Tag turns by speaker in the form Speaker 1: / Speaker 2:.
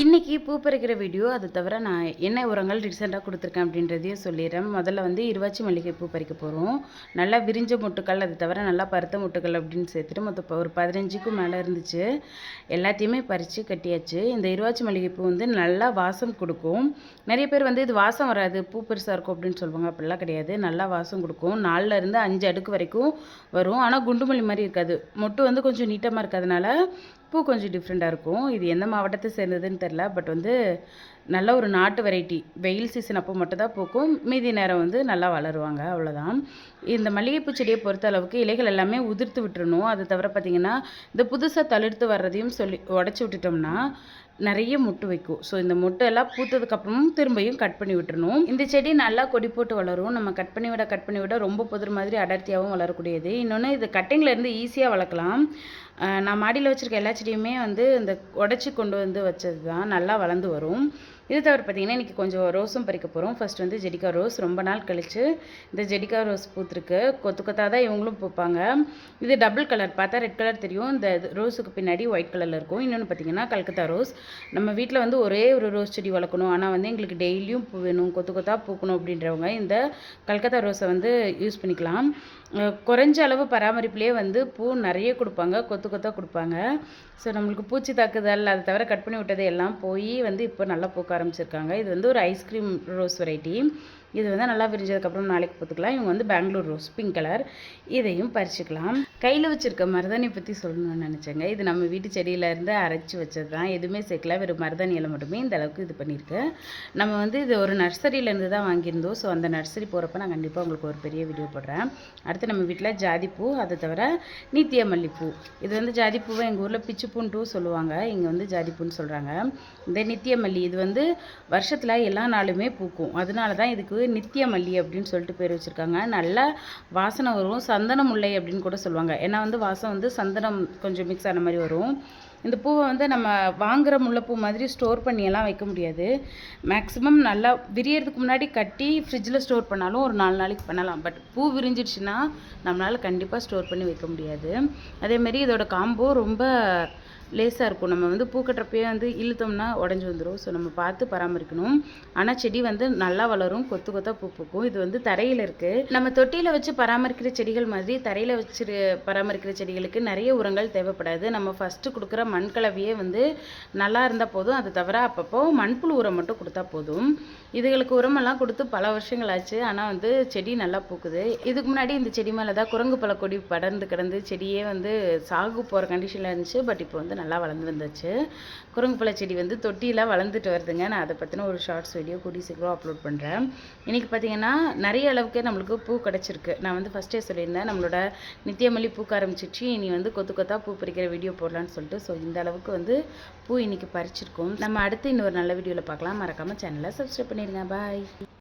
Speaker 1: இன்றைக்கி பூ பறிக்கிற வீடியோ அது தவிர நான் என்ன உரங்கள் ரீசெண்டாக கொடுத்துருக்கேன் அப்படின்றதையும் சொல்லிடுறேன். முதல்ல வந்து இருவாச்சி மல்லிகை பூ பறிக்க போகிறோம் நல்லா விரிஞ்ச முட்டுக்கள் அது தவிர நல்லா பருத்த முட்டுக்கள் அப்படின்னு சேர்த்துட்டு மொத்தம் ஒரு பதினஞ்சுக்கும் மேலே இருந்துச்சு. எல்லாத்தையுமே பறித்து கட்டியாச்சு. இந்த இருவாச்சி மல்லிகை பூ வந்து நல்லா வாசம் கொடுக்கும். நிறைய பேர் வந்து இது வாசம் வராது பூ பெருசாக இருக்கும் அப்படின்னு சொல்லுவாங்க. அப்படிலாம் கிடையாது. நல்லா வாசம் கொடுக்கும். நாலுல இருந்து அஞ்சு அடுக்கு வரைக்கும் வரும். ஆனால் குண்டுமல்லி மாதிரி இருக்காது. மொட்டு வந்து கொஞ்சம் நீட்டமாக இருக்கிறதுனால பூ கொஞ்சம் டிஃப்ரெண்ட்டாக இருக்கும். இது எந்த மாவட்டத்தை சேர்ந்ததுன்னு தெரில பட் வந்து நல்ல ஒரு நாட்டு வெரைட்டி. வெயில் சீசன் அப்போ மட்டும் தான் பூக்கும். மீதி நேரம் வந்து நல்லா வளருவாங்க. அவ்வளோதான் இந்த மல்லிகைப்பூ செடியை பொறுத்த அளவுக்கு இலைகள் எல்லாமே உதிர்த்து விட்டுறணும். அது தவிர பார்த்திங்கன்னா இந்த புதுசாக தளிர்த்து வர்றதையும் சொல்லி உடச்சி விட்டுட்டோம்னா நிறைய மொட்டு வைக்கும். ஸோ இந்த முட்டை எல்லாம் பூத்ததுக்கப்புறமும் திரும்பியும் கட் பண்ணி விட்டுறணும். இந்த செடி நல்லா கொடி போட்டு வளரும். நம்ம கட் பண்ணி விட கட் பண்ணி விட ரொம்ப புதிர் மாதிரி அடர்த்தியாகவும் வளரக்கூடியது. இன்னொன்று இது கட்டிங்லேருந்து ஈஸியாக வளர்க்கலாம். நான் மாடியில் வச்சுருக்க எல்லா செடியுமே வந்து இந்த உடச்சி கொண்டு வந்து வச்சது தான் நல்லா வளர்ந்து வரும். இது தவிர பார்த்தீங்கன்னா இன்றைக்கி கொஞ்சம் ரோஸும் பறிக்க போகிறோம் ஃபர்ஸ்ட் வந்து ஜெடிகா ரோஸ். ரொம்ப நாள் கழித்து இந்த ஜெடிகா ரோஸ் பூத்துருக்கு. கொத்து கொத்தாக தான் இவங்களும் பூப்பாங்க. இது டபுள் கலர் பார்த்தா ரெட் கலர் தெரியும். இந்த ரோஸுக்கு பின்னாடி ஒயிட் கலரில் இருக்கும். இன்னொன்று பார்த்தீங்கன்னா கல்கத்தா ரோஸ். நம்ம வீட்டில் வந்து ஒரே ஒரு ரோஸ் செடி வளர்க்கணும். ஆனால் வந்து எங்களுக்கு டெய்லியும் பூ வேணும். கொத்து கொத்தாக பூக்கணும் அப்படின்றவங்க இந்த கல்கத்தா ரோஸை வந்து யூஸ் பண்ணிக்கலாம். குறைஞ்ச அளவு பராமரிப்புலேயே வந்து பூ நிறைய கொடுப்பாங்க. கொத்து கொத்தாக கொடுப்பாங்க. ஸோ நம்மளுக்கு பூச்சி தாக்குதல் அதை தவிர கட் பண்ணி விட்டது எல்லாம் போய் வந்து இப்போ நல்லா பூக்க ஆரம்பிச்சிருக்காங்க. இது வந்து ஒரு ஐஸ்கிரீம் ரோஸ் வெரைட்டி இது வந்து நல்லா விரிஞ்சதுக்கப்புறம் நாளைக்கு பார்த்துக்கலாம் இவங்க வந்து பெங்களூர் ரோஸ் பிங்க் கலர் இதையும் பறிச்சுக்கலாம். கையில் வச்சுருக்க மருதாணியை பற்றி சொல்லணும்னு நினச்சேங்க. இது நம்ம வீட்டு செடியிலேருந்து அரைச்சி வச்சது தான் எதுவுமே சேர்க்கல. வெறும் மருதாணியில் மட்டுமே இந்த அளவுக்கு இது பண்ணியிருக்கு. நம்ம வந்து இது ஒரு நர்சரியிலேருந்து தான் வாங்கியிருந்தோம். ஸோ அந்த நர்சரி போகிறப்ப நான் கண்டிப்பாக உங்களுக்கு ஒரு பெரிய வீடியோ போடுறேன். அடுத்து நம்ம வீட்டில் ஜாதிப்பூ அதை தவிர நீத்திய மல்லிப்பூ. இது வந்து ஜாதிப்பூவை எங்கள் ஊரில் பிச்சுப்பூன்ட்டும் சொல்லுவாங்க. இங்கே வந்து ஜாதிப்பூன்னு சொல்கிறாங்க இந்த நித்திய மல்லி இது வந்து வருஷத்தில் எல்லா நாளுமே பூக்கும். அதனால தான் இதுக்கு நித்திய மல்லி அப்படின்னு சொல்லிட்டு பேர் வச்சுருக்காங்க. நல்லா வாசனை வரும். சந்தன முல்லை அப்படின்னு கூட சொல்லுவாங்க. ஏன்னா வந்து வாசம் வந்து சந்தனம் கொஞ்சம் மிக்ஸ் ஆன மாதிரி வரும். இந்த பூவை வந்து நம்ம வாங்குற முல்லைப்பூ மாதிரி ஸ்டோர் பண்ணியெல்லாம் வைக்க முடியாது. மேக்ஸிமம் நல்லா விரியறதுக்கு முன்னாடி கட்டி ஃப்ரிட்ஜில் ஸ்டோர் பண்ணாலும் ஒரு நாலு நாளைக்கு பண்ணலாம். பட் பூ விரிஞ்சிடுச்சுன்னா நம்மளால் கண்டிப்பாக ஸ்டோர் பண்ணி வைக்க முடியாது. அதேமாரி இதோட காம்போ ரொம்ப லேசாக இருக்கும். நம்ம வந்து பூ கட்டுறப்பயே வந்து இழுத்தோம்னா உடஞ்சி வந்துடும் ஸோ நம்ம பார்த்து பராமரிக்கணும். ஆனால் செடி வந்து நல்லா வளரும். கொத்து கொத்தாக பூ பூக்கும். இது வந்து தரையில் இருக்குது நம்ம தொட்டியில் வச்சு பராமரிக்கிற செடிகள் மாதிரி தரையில் வச்சு பராமரிக்கிற செடிகளுக்கு நிறைய உரங்கள் தேவைப்படாது. நம்ம ஃபஸ்ட்டு கொடுக்குற மண் கலவையே வந்து நல்லா இருந்தால் போதும். அது தவிர அப்பப்போ மண்புழு உரம் மட்டும் கொடுத்தா போதும். இதுகளுக்கு உரமெல்லாம் கொடுத்து பல வருஷங்கள் ஆச்சு. ஆனால் வந்து செடி நல்லா பூக்குது. இதுக்கு முன்னாடி இந்த செடி மேலே தான் குரங்கு பழ கொடி படர்ந்து கிடந்து செடியே வந்து சாகு போகிற கண்டிஷனில் இருந்துச்சு. பட் இப்போ வந்து நல்லா வளர்ந்து வந்துச்சு. குரங்கு பழ செடி வந்து தொட்டியில் வளர்ந்துட்டு வருதுங்க. நான் அதை பற்றின ஒரு ஷார்ட்ஸ் வீடியோ கூடி சீக்கிரம் அப்லோட் பண்ணுறேன் இன்றைக்கி பார்த்தீங்கன்னா நிறைய அளவுக்கு நம்மளுக்கு பூ கிடச்சிருக்கு. நான் வந்து ஃபஸ்ட்டே சொல்லியிருந்தேன் நம்மளோட நித்தியமல்லி பூக்க ஆரம்பிச்சிச்சு இனி வந்து கொத்து கொத்தாக பூ பறிக்கிற வீடியோ போடலான்னு சொல்லிட்டு. ஸோ இந்த அளவுக்கு வந்து பூ இன்றைக்கி பறிச்சிருக்கோம். நம்ம அடுத்து இன்னொரு நல்ல வீடியோவில் பார்க்கலாம். மறக்காமல் சேனலை சப்ஸ்கிரைப் பண்ணிடுங்க பாய்